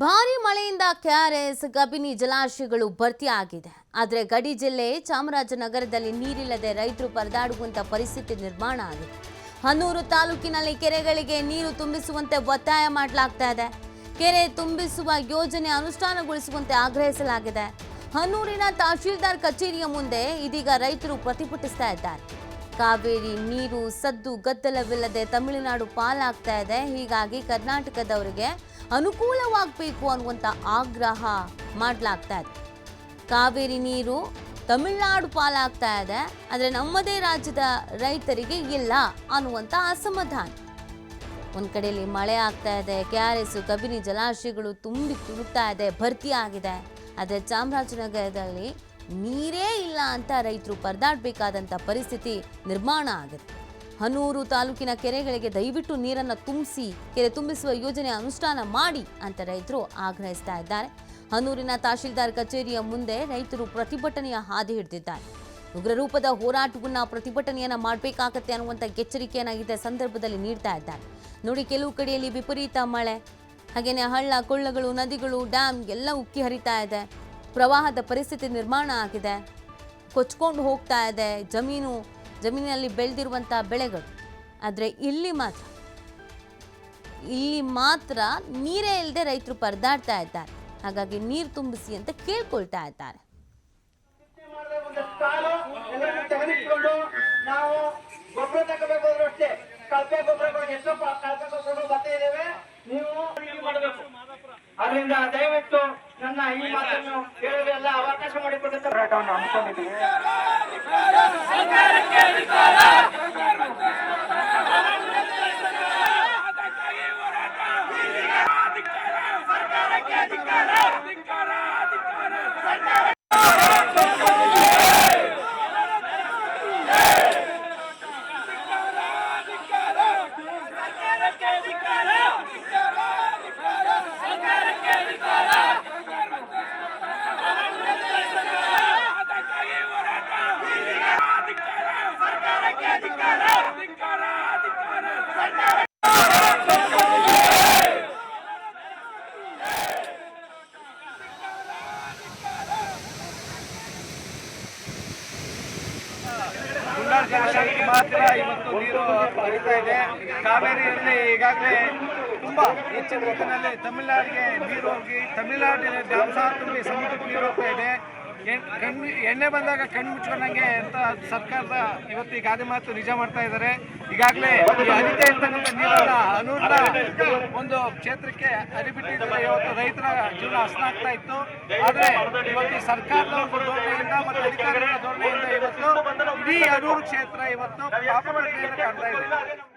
ಭಾರಿ ಮಳೆಯಿಂದ ಕೆಆರ್ಎಸ್ ಗಬಿನಿ ಜಲಾಶಯಗಳು ಭರ್ತಿಯಾಗಿದೆ. ಆದರೆ ಗಡಿ ಜಿಲ್ಲೆ ಚಾಮರಾಜನಗರದಲ್ಲಿ ನೀರಿಲ್ಲದೆ ರೈತರು ಪರದಾಡುವಂಥ ಪರಿಸ್ಥಿತಿ ನಿರ್ಮಾಣ ಆಗಿದೆ. ಹನೂರು ತಾಲೂಕಿನಲ್ಲಿ ಕೆರೆಗಳಿಗೆ ನೀರು ತುಂಬಿಸುವಂತೆ ಒತ್ತಾಯ ಮಾಡಲಾಗ್ತಾ ಇದೆ. ಕೆರೆ ತುಂಬಿಸುವ ಯೋಜನೆ ಅನುಷ್ಠಾನಗೊಳಿಸುವಂತೆ ಆಗ್ರಹಿಸಲಾಗಿದೆ. ಹನೂರಿನ ತಹಶೀಲ್ದಾರ್ ಕಚೇರಿಯ ಮುಂದೆ ಇದೀಗ ರೈತರು ಪ್ರತಿಭಟಿಸ್ತಾ ಇದ್ದಾರೆ. ಕಾವೇರಿ ನೀರು, ಸದ್ದು, ಗದ್ದಲವಿಲ್ಲದೆ ತಮಿಳುನಾಡು ಪಾಲಾಗ್ತಾ ಇದೆ. ಹೀಗಾಗಿ ಕರ್ನಾಟಕದವರಿಗೆ ಅನುಕೂಲವಾಗಬೇಕು ಅನ್ನುವಂಥ ಆಗ್ರಹ ಮಾಡಲಾಗ್ತಾ ಇದೆ. ಕಾವೇರಿ ನೀರು ತಮಿಳುನಾಡು ಪಾಲಾಗ್ತಾ ಇದೆ. ಆದರೆ ನಮ್ಮದೇ ರಾಜ್ಯದ ರೈತರಿಗೆ ಇಲ್ಲ ಅನ್ನುವಂಥ ಅಸಮಾಧಾನ. ಒಂದು ಕಡೆಯಲ್ಲಿ ಮಳೆ ಆಗ್ತಾ ಇದೆ. ಕೆ ಆರ್ ಎಸ್ ಕಬಿನಿ ಜಲಾಶಯಗಳು ತುಂಬಿ ತುಳುಕ್ತಾ ಇದೆ. ಭರ್ತಿ ಆಗಿದೆ ಆದರೆ ಚಾಮರಾಜನಗರದಲ್ಲಿ ನೀರೇ ಇಲ್ಲ ಅಂತ ರೈತರು ಪರದಾಡಬೇಕಾದಂಥ ಪರಿಸ್ಥಿತಿ ನಿರ್ಮಾಣ ಆಗುತ್ತೆ. ಹನೂರು ತಾಲೂಕಿನ ಕೆರೆಗಳಿಗೆ ದಯವಿಟ್ಟು ನೀರನ್ನು ತುಂಬಿಸಿ, ಕೆರೆ ತುಂಬಿಸುವ ಯೋಜನೆ ಅನುಷ್ಠಾನ ಮಾಡಿ ಅಂತ ರೈತರು ಆಗ್ರಹಿಸ್ತಾ ಇದ್ದಾರೆ. ಹನೂರಿನ ತಹಶೀಲ್ದಾರ್ ಕಚೇರಿಯ ಮುಂದೆ ರೈತರು ಪ್ರತಿಭಟನೆಯ ಹಾದಿ ಹಿಡಿದಿದ್ದಾರೆ. ಉಗ್ರ ರೂಪದ ಹೋರಾಟವನ್ನ ಪ್ರತಿಭಟನೆಯನ್ನ ಮಾಡಬೇಕಾಗತ್ತೆ ಅನ್ನುವಂಥ ಎಚ್ಚರಿಕೆಯನ್ನು ಇದೇ ಸಂದರ್ಭದಲ್ಲಿ ನೀಡ್ತಾ ಇದ್ದಾರೆ. ನೋಡಿ, ಕೆಲವು ಕಡೆಯಲ್ಲಿ ವಿಪರೀತ ಮಳೆ ಹಾಗೆಯೇ ಹಳ್ಳ, ಕೊಳ್ಳಗಳು, ನದಿಗಳು, ಡ್ಯಾಮ್ ಎಲ್ಲ ಉಕ್ಕಿ ಹರಿತಾ ಇದೆ. ಪ್ರವಾಹದ ಪರಿಸ್ಥಿತಿ ನಿರ್ಮಾಣ ಆಗಿದೆ. ಕೊಚ್ಕೊಂಡು ಹೋಗ್ತಾ ಇದೆ ಜಮೀನು, ಜಮೀನಿನಲ್ಲಿ ಬೆಳೆದಿರುವಂಥ ಬೆಳೆಗಳು. ಆದರೆ ಇಲ್ಲಿ ಮಾತ್ರ ಇಲ್ಲಿ ಮಾತ್ರ ನೀರೇ ಇಲ್ಲದೆ ರೈತರು ಪರದಾಡ್ತಾ ಇದ್ದಾರೆ. ಹಾಗಾಗಿ ನೀರು ತುಂಬಿಸಿ ಅಂತ ಕೇಳ್ಕೊಳ್ತಾ ಇದ್ದಾರೆ. ನಾವು ಅದರಿಂದ ದಯವಿಟ್ಟು ನನ್ನ ಈ ಮಾತನ್ನು ಹೇಳಲೆಲ್ಲ ಅವಕಾಶ ಮಾಡಿಕೊಟ್ಟಂತ ಮಾತ್ರ ಇವತ್ತು ನೀರು ಹರಿತಾ ಇದೆ. ಕಾವೇರಿಯಲ್ಲಿ ಈಗಾಗಲೇ ತುಂಬಾ ಹೆಚ್ಚಿನ ರೀತಿಯಲ್ಲಿ ತಮಿಳುನಾಡಿಗೆ ನೀರು ಹೋಗಿ ತಮಿಳುನಾಡಿನ ಡ್ಯಾಮ್ ತುಂಬಿ ಸಮುದ್ರಕ್ಕೆ ನೀರು ಹೋಗ್ತಾ ಇದೆ. ಕಣ್ಣು ಎಣ್ಣೆ ಬಂದಾಗ ಕಣ್ಣು ಮುಚ್ಕೊಂಡಂಗೆ ಅಂತ ಸರ್ಕಾರದ ಇವತ್ತು ಈ ಗಾದೆ ಮಾತು ನಿಜ ಮಾಡ್ತಾ ಇದ್ದಾರೆ. ಈಗಾಗಲೇ ಹರಿತಾ ಇರ್ತಕ್ಕಂಥ ನೀರನ್ನ ಅನೂರ್ನ ಒಂದು ಕ್ಷೇತ್ರಕ್ಕೆ ಹರಿಬಿಟ್ಟಿದ್ದಾರೆ. ಇವತ್ತು ರೈತರ ಜೀವನ ಹಸನಾಗ್ತಾ ಇತ್ತು. ಆದರೆ ಇವತ್ತು ಸರ್ಕಾರದ ಒಂದು ಮತ್ತು ಅಧಿಕಾರಿಗಳ ಇಡೀ ಅನೂರು ಕ್ಷೇತ್ರ ಇವತ್ತು ಪಾಪಗಳಿಗೆ ಕಾಣ್ತಾ ಇದೆ